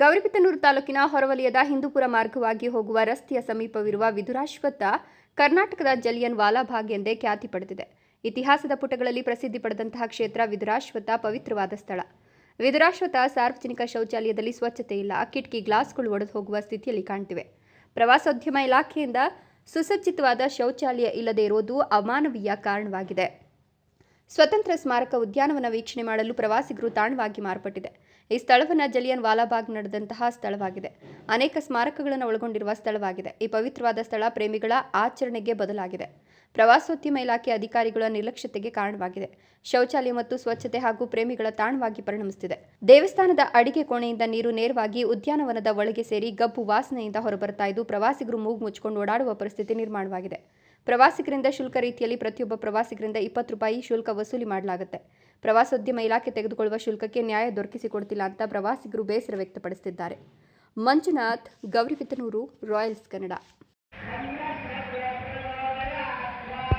ಗೌರಿಬಿದನೂರು ತಾಲೂಕಿನ ಹೊರವಲಯದ ಹಿಂದೂಪುರ ಮಾರ್ಗವಾಗಿ ಹೋಗುವ ರಸ್ತೆಯ ಸಮೀಪವಿರುವ ವಿದುರಾಶ್ವತ್ಥ ಕರ್ನಾಟಕದ ಜಲಿಯನ್ ವಾಲಾಭಾಗ್ ಎಂದೇ ಖ್ಯಾತಿ ಪಡೆದಿದೆ. ಇತಿಹಾಸದ ಪುಟಗಳಲ್ಲಿ ಪ್ರಸಿದ್ಧಿ ಪಡೆದಂತಹ ಕ್ಷೇತ್ರ ವಿದುರಾಶ್ವತ್ಥ ಪವಿತ್ರವಾದ ಸ್ಥಳ. ವಿದುರಾಶ್ವತ್ಥ ಸಾರ್ವಜನಿಕ ಶೌಚಾಲಯದಲ್ಲಿ ಸ್ವಚ್ಛತೆ ಇಲ್ಲ. ಕಿಟಕಿ, ಗ್ಲಾಸ್ಗಳು ಒಡೆದು ಹೋಗುವ ಸ್ಥಿತಿಯಲ್ಲಿ ಕಾಣ್ತಿವೆ. ಪ್ರವಾಸೋದ್ಯಮ ಇಲಾಖೆಯಿಂದ ಸುಸಜ್ಜಿತವಾದ ಶೌಚಾಲಯ ಇಲ್ಲದೇ ಇರುವುದು ಅಮಾನವೀಯ ಕಾರಣವಾಗಿದೆ. ಸ್ವತಂತ್ರ ಸ್ಮಾರಕ ಉದ್ಯಾನವನ ವೀಕ್ಷಣೆ ಮಾಡಲು ಪ್ರವಾಸಿಗರು ತಾಣವಾಗಿ ಮಾರ್ಪಟ್ಟಿದೆ. ಈ ಸ್ಥಳವನ್ನು ಜಲಿಯನ್ ವಾಲಾಬಾಗ್ ನಡೆದಂತಹ ಸ್ಥಳವಾಗಿದೆ. ಅನೇಕ ಸ್ಮಾರಕಗಳನ್ನು ಒಳಗೊಂಡಿರುವ ಸ್ಥಳವಾಗಿದೆ. ಈ ಪವಿತ್ರವಾದ ಸ್ಥಳ ಪ್ರೇಮಿಗಳ ಆಚರಣೆಗೆ ಬದಲಾಗಿದೆ. ಪ್ರವಾಸೋದ್ಯಮ ಇಲಾಖೆ ಅಧಿಕಾರಿಗಳ ನಿರ್ಲಕ್ಷ್ಯತೆಗೆ ಕಾರಣವಾಗಿದೆ. ಶೌಚಾಲಯ ಮತ್ತು ಸ್ವಚ್ಛತೆ ಹಾಗೂ ಪ್ರೇಮಿಗಳ ತಾಣವಾಗಿ ಪರಿಣಮಿಸುತ್ತಿದೆ. ದೇವಸ್ಥಾನದ ಅಡಿಗೆ ಕೋಣೆಯಿಂದ ನೀರು ನೇರವಾಗಿ ಉದ್ಯಾನವನದ ಒಳಗೆ ಸೇರಿ ಗಬ್ಬು ವಾಸನೆಯಿಂದ ಹೊರಬರ್ತಾ ಇದ್ದು, ಪ್ರವಾಸಿಗರು ಮೂಗು ಮುಚ್ಚಿಕೊಂಡು ಓಡಾಡುವ ಪರಿಸ್ಥಿತಿ ನಿರ್ಮಾಣವಾಗಿದೆ. ಪ್ರವಾಸಿಗರಿಂದ ಶುಲ್ಕ ರೀತಿಯಲ್ಲಿ ಪ್ರತಿಯೊಬ್ಬ ಪ್ರವಾಸಿಗರಿಂದ ಇಪ್ಪತ್ತು ರೂಪಾಯಿ ಶುಲ್ಕ ವಸೂಲಿ ಮಾಡಲಾಗುತ್ತೆ. ಪ್ರವಾಸೋದ್ಯಮ ಇಲಾಖೆ ತೆಗೆದುಕೊಳ್ಳುವ ಶುಲ್ಕಕ್ಕೆ ನ್ಯಾಯ ದೊರಕಿಸಿಕೊಡ್ತಿಲ್ಲ ಅಂತ ಪ್ರವಾಸಿಗರು ಬೇಸರ ವ್ಯಕ್ತಪಡಿಸುತ್ತಿದ್ದಾರೆ ಮಂಜುನಾಥ್ ಗೌರಿವಿತನೂರು ರಾಯಲ್ಸ್ ಕನ್ನಡ.